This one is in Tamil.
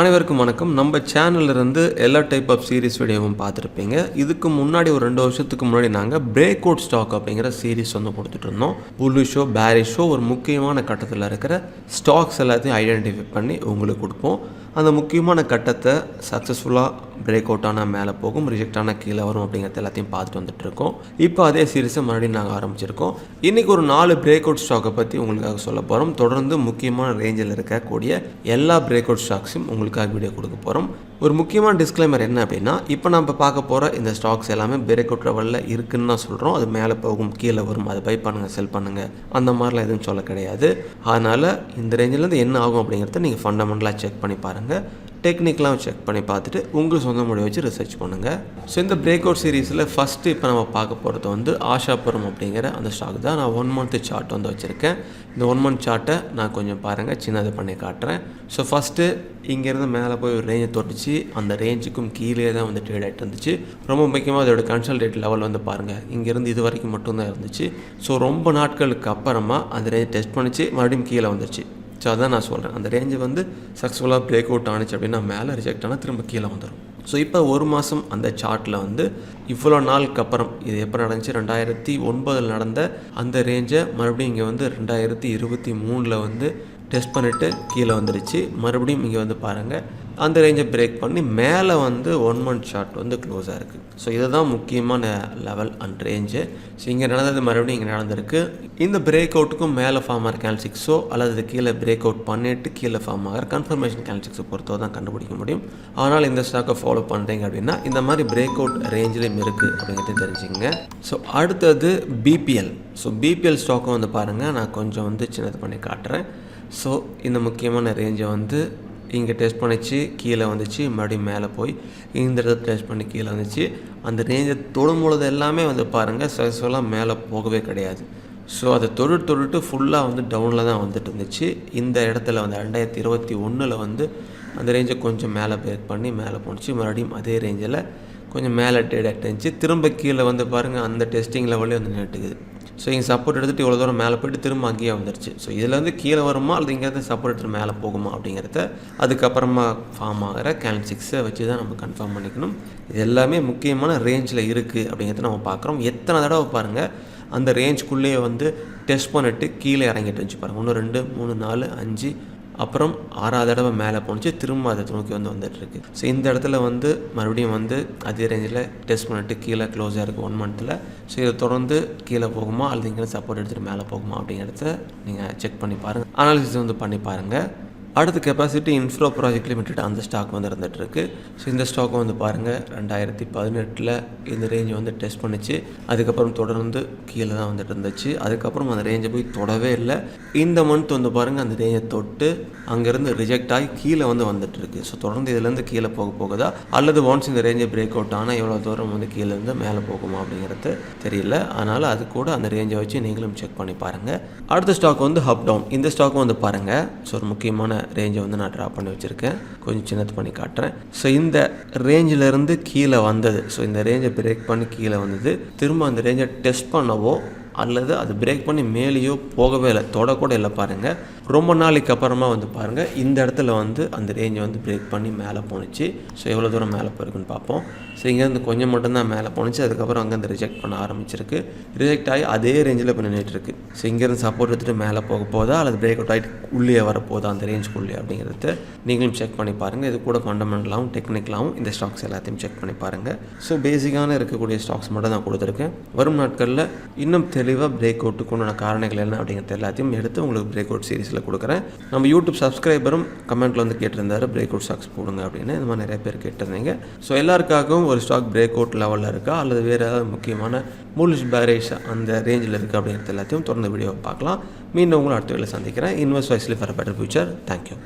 அனைவருக்கும் வணக்கம். நம்ம சேனல்ல இருந்து எல்லா டைப் ஆஃப் சீரிஸ் வீடியோவும் பார்த்துருப்பீங்க. இதுக்கு முன்னாடி ஒரு ரெண்டு வருஷத்துக்கு முன்னாடி நாங்கள் பிரேக் அவுட் ஸ்டாக் அப்படிங்கிற சீரிஸ் வந்து கொடுத்துட்டு இருந்தோம் புல்லிஷோ பேரிஷோ ஒரு முக்கியமான கட்டத்தில் இருக்கிற ஸ்டாக்ஸ் எல்லாத்தையும் ஐடென்டிஃபை பண்ணி உங்களுக்கு கொடுப்போம். அந்த முக்கியமான கட்டத்தை சக்ஸஸ்ஃபுல்லாக பிரேக் அவுட் ஆனால் மேலே போகும் ரிஜெக்ட் ஆனால் கீழே வரும் அப்படிங்கிறது எல்லாத்தையும் பார்த்துட்டு வந்துட்டு இருக்கோம் இப்போ அதே சீரிஸை மறுபடியும் நாங்கள் ஆரம்பிச்சிருக்கோம். இன்றைக்கி ஒரு நாலு பிரேக் அவுட் ஸ்டாக்கை பற்றி உங்களுக்காக சொல்ல போகிறோம் தொடர்ந்து முக்கியமான ரேஞ்சில் இருக்கக்கூடிய எல்லா பிரேக் அவுட் ஸ்டாக்ஸையும் உங்களுக்காக வீடியோ கொடுக்க போகிறோம் ஒரு முக்கியமான டிஸ்க்ளைமர் என்ன அப்படின்னா இப்போ நம்ம பார்க்க போகிற இந்த ஸ்டாக்ஸ் எல்லாமே பிரேக் அவுட் லெவலில் இருக்குன்னு தான் சொல்கிறோம் அது மேலே போகும் கீழே வரும் அதை பை பண்ணுங்கள் செல் பண்ணுங்கள் அந்த மாதிரிலாம் எதுவும் சொல்ல கிடையாது. அதனால் இந்த ரேஞ்சிலேருந்து என்ன ஆகும் அப்படிங்கிறத நீங்கள் ஃபண்டமெண்டலாக செக் பண்ணி பாருங்கள் டெக்னிக்கெலாம் செக் பண்ணி பார்த்துட்டு உங்களுக்கு சொந்த முடிவை வச்சு ரிசர்ச் பண்ணுங்கள் ஸோ இந்த பிரேக் அவுட் சீரீஸில் ஃபஸ்ட்டு இப்போ நம்ம பார்க்க போகிறது வந்து ஆஷாபுரம் அப்படிங்கிற அந்த ஸ்டாக் தான். நான் ஒன் மந்த்து சார்ட் வந்து வச்சுருக்கேன். இந்த ஒன் மந்த் சார்ட்டை நான் கொஞ்சம் பாருங்கள் சின்னது பண்ணி காட்டுறேன். ஸோ ஃபஸ்ட்டு இங்கேருந்து மேலே போய் ஒரு ரேஞ்சை தொட்டுச்சு. அந்த ரேஞ்சுக்கும் கீழே தான் வந்து ட்ரேட் ஆகிட்டு இருந்துச்சு. ரொம்ப முக்கியமாக அதோட கன்சல்டேட் லெவல் வந்து பாருங்கள் இங்கேருந்து இது வரைக்கும் மட்டும்தான் இருந்துச்சு. ஸோ ரொம்ப நாட்களுக்கு அப்புறமா அந்த ரேஞ்ச் டெஸ்ட் பண்ணிச்சு. மறுபடியும் கீழே வந்துருச்சு. ஸோ அதான் நான் சொல்கிறேன் அந்த ரேஞ்சு வந்து சக்ஸஸ்ஃபுல்லாக பிரேக் அவுட் ஆனிச்சு அப்படின்னா மேலே ரிஜெக்ட் ஆனால் திரும்ப கீழே வந்துடும் ஸோ இப்போ ஒரு மாதம் அந்த சார்ட்டில் வந்து இவ்வளோ நாளுக்கு அப்புறம் இது எப்போ நடந்துச்சு? ரெண்டாயிரத்தி ஒன்பதில் நடந்த அந்த ரேஞ்சை மறுபடியும் இங்கே வந்து ரெண்டாயிரத்தி இருபத்தி மூணில் வந்து டெஸ்ட் பண்ணிவிட்டு கீழே வந்துடுச்சு மறுபடியும் இங்கே வந்து பாருங்கள் அந்த ரேஞ்சை பிரேக் பண்ணி மேலே வந்து ஒன் மந்த் ஷார்ட் வந்து க்ளோஸாக இருக்குது ஸோ இதுதான் முக்கியமான லெவல் அண்ட் ரேஞ்சு ஸோ இங்கே நடந்தது மறுபடியும் இங்கே நடந்திருக்கு. இந்த பிரேக் அவுட்டுக்கும் மேலே ஃபார்ம் ஆகிற கேல்சிக்ஸோ அல்லது இது கீழே பிரேக் அவுட் பண்ணிவிட்டு கீழே ஃபார்ம் ஆகிற கன்ஃபர்மேஷன் கேல்சிக்ஸை பொறுத்தோ தான் கண்டுபிடிக்க முடியும். ஆனால் இந்த ஸ்டாக்கை ஃபாலோ பண்ணுறீங்க அப்படின்னா இந்த மாதிரி பிரேக் அவுட் ரேஞ்சிலையும் இருக்குது அப்படிங்கிறது தெரிஞ்சுங்க ஸோ அடுத்தது பிபிஎல் ஸோ பிபிஎல் ஸ்டாக்கும் வந்து பாருங்கள் நான் கொஞ்சம் வந்து சின்னது பண்ணி காட்டுறேன். ஸோ இந்த முக்கியமான ரேஞ்சை வந்து இங்கே டெஸ்ட் பண்ணிச்சு கீழே வந்துச்சு மறுபடியும் மேலே போய் இந்த இடத்துல டெஸ்ட் பண்ணி கீழே வந்துச்சு. அந்த ரேஞ்சை தொடும்பொழுது எல்லாமே வந்து பாருங்கள் சக்ஸஸ்ஃபுல்லாக மேலே போகவே கிடையாது. ஸோ அதை தொழில் தொழிட்டு ஃபுல்லாக வந்து டவுனில் தான் வந்துட்டு இருந்துச்சு. இந்த இடத்துல வந்து ரெண்டாயிரத்தி இருபத்தி ஒன்றில் வந்து அந்த ரேஞ்சை கொஞ்சம் மேலே பிரேக் பண்ணி மேலே போணுச்சு. மறுபடியும் அதே ரேஞ்சில் கொஞ்சம் மேலே டேட் இருந்துச்சு திரும்ப கீழே வந்து பாருங்கள் அந்த டெஸ்டிங் லெவல்லே வந்து நின்றுட்டுக்குது ஸோ இங்கே சப்போர்ட் எடுத்துகிட்டு இவ்வளோ தூரம் மேலே போயிட்டு திரும்ப அங்கேயே வந்துருச்சு. ஸோ இதுலேருந்து கீழே வருமா அல்லது இங்கேருந்து சப்போர்ட் எடுத்துகிட்டு மேலே போகுமா அப்படிங்கிறத அதுக்கப்புறமா ஃபார்ம் ஆகிற கேன் சிக்ஸை வச்சு தான் நம்ம கன்ஃபார்ம் பண்ணிக்கணும். இது எல்லாமே முக்கியமான ரேஞ்சில் இருக்குது அப்படிங்கிறத நம்ம பார்க்குறோம். எத்தனை தடவை பாருங்கள் அந்த ரேஞ்சுக்குள்ளேயே வந்து டெஸ்ட் பண்ணிட்டு கீழே இறங்கிட்டு இருந்துச்சு பாருங்கள் ஒன்று ரெண்டு மூணு நாலு அஞ்சு அப்புறம் ஆறாவது தடவை மேலே போணுச்சு திரும்ப அதை நோக்கி வந்து வந்துட்டுருக்கு. ஸோ இந்த இடத்துல வந்து மறுபடியும் வந்து அதே ரேஞ்சில் டெஸ்ட் பண்ணிட்டு கீழே க்ளோஸாக இருக்குது ஒன் மந்த்தில் ஸோ இதை தொடர்ந்து கீழே போகுமா அல்லது இங்கே சப்போர்ட் எடுத்துகிட்டு மேலே போகுமா அப்படிங்கிறத நீங்கள் செக் பண்ணி பாருங்கள் அனாலிசிஸ் வந்து பண்ணி பாருங்கள் அடுத்து கெப்பாசிட்டி இன்ஃப்ரோ ப்ராஜெக்ட் லிமிடெட் அந்த ஸ்டாக் வந்து இருந்துகிட்ருக்கு ஸோ இந்த ஸ்டாக்கும் வந்து பாருங்கள் ரெண்டாயிரத்தி பதினெட்டில் இந்த ரேஞ்சை வந்து டெஸ்ட் பண்ணிச்சு. அதுக்கப்புறம் தொடர்ந்து கீழே தான் வந்துட்டு இருந்துச்சு. அதுக்கப்புறம் அந்த ரேஞ்சை போய் தொடவே இல்லை. இந்த மந்த் வந்து பாருங்கள் அந்த ரேஞ்சை தொட்டு அங்கேருந்து ரிஜெக்ட் ஆகி கீழே வந்து வந்துட்டுருக்கு. ஸோ தொடர்ந்து இதுலேருந்து கீழே போக போகுதா? அல்லது ஒன்ஸ் இந்த ரேஞ்சை பிரேக் அவுட் ஆனால் எவ்வளோ தூரம் வந்து கீழேருந்து மேலே போகுமா அப்படிங்கிறது தெரியல. அதனால் அது கூட அந்த ரேஞ்சை வச்சு நீங்களும் செக் பண்ணி பாருங்கள் அடுத்த ஸ்டாக் வந்து ஹப் டவுன் இந்த ஸ்டாக்கும் வந்து பாருங்கள் ஸோ ஒரு முக்கியமான ரேஞ்சை வந்து நான் ட்ரா பண்ணி வச்சுருக்கேன். கொஞ்சம் சின்னது பண்ணி காட்டுறேன். ஸோ இந்த ரேஞ்சிலேருந்து கீழே வந்தது. ஸோ இந்த ரேஞ்சை பிரேக் பண்ணி கீழே வந்தது. திரும்ப அந்த ரேஞ்சை டெஸ்ட் பண்ணவோ அல்லது அது பிரேக் பண்ணி மேலேயோ போகவே இல்லை. தொடக்கூட இல்லை பாருங்கள் ரொம்ப நாளைக்கு அப்புறமா வந்து பாருங்கள் இந்த இடத்துல வந்து அந்த ரேஞ்சை வந்து பிரேக் பண்ணி மேலே போணுச்சு. ஸோ எவ்வளோ தூரம் மேலே போயிருக்குன்னு பார்ப்போம். ஸோ இங்கேருந்து கொஞ்சம் மட்டும்தான் மேலே போணுச்சு. அதுக்கப்புறம் அங்கேருந்து ரிஜெக்ட் பண்ண ஆரம்பிச்சிருக்கு. ரிஜெக்ட் ஆகி அதே ரேஞ்சில் இப்போ நின்றுட்டு இருக்கு ஸோ இங்கேருந்து சப்போர்ட் எடுத்துகிட்டு மேலே போக போதா அல்லது பிரேக் அவுட் ஆகிட்டு உள்ளே வரப்போதா அந்த ரேஞ்சுக்குள்ளே அப்படிங்கிறத நீங்களும் செக் பண்ணி பாருங்கள் இது கூட ஃபண்டமெண்டலாகவும் டெக்னிக்கலாகவும் இந்த ஸ்டாக்ஸ் எல்லாத்தையும் செக் பண்ணி பாருங்கள் ஸோ பேசிக்கான இருக்கக்கூடிய ஸ்டாக்ஸ் மட்டும் நான் கொடுத்துருக்கேன். வரும் நாட்களில் இன்னும் தெளிவாக பிரேக் அவுட்டுக்கு உண்டான காரணங்கள் என்ன அப்படிங்கிறது எல்லாத்தையும் எடுத்து உங்களுக்கு பிரேக் அவுட் சீரீஸில் கொடுக்குறேன். நம்ம யூடியூப் சப்ஸ்கிரைபரும் கமெண்ட்டில் வந்து கேட்டிருந்தாரு பிரேக் அவுட் ஸ்டாக்ஸ் போடுங்க அப்படின்னு. இந்த மாதிரி நிறைய பேர் கேட்டிருந்தீங்க. ஸோ எல்லாருக்காகவும் ஒரு ஸ்டாக் பிரேக் அவுட் லெவலில் இருக்கா? அல்லது வேறு ஏதாவது முக்கியமான மூலிஷ் பேரேஜ் அந்த ரேஞ்சில் இருக்குது அப்படிங்கிறது எல்லாத்தையும் தொடர்ந்து வீடியோ பார்க்கலாம். மீண்டும் உங்களை அடுத்த வேலை சந்திக்கிறேன். Invest wisely for better future thank you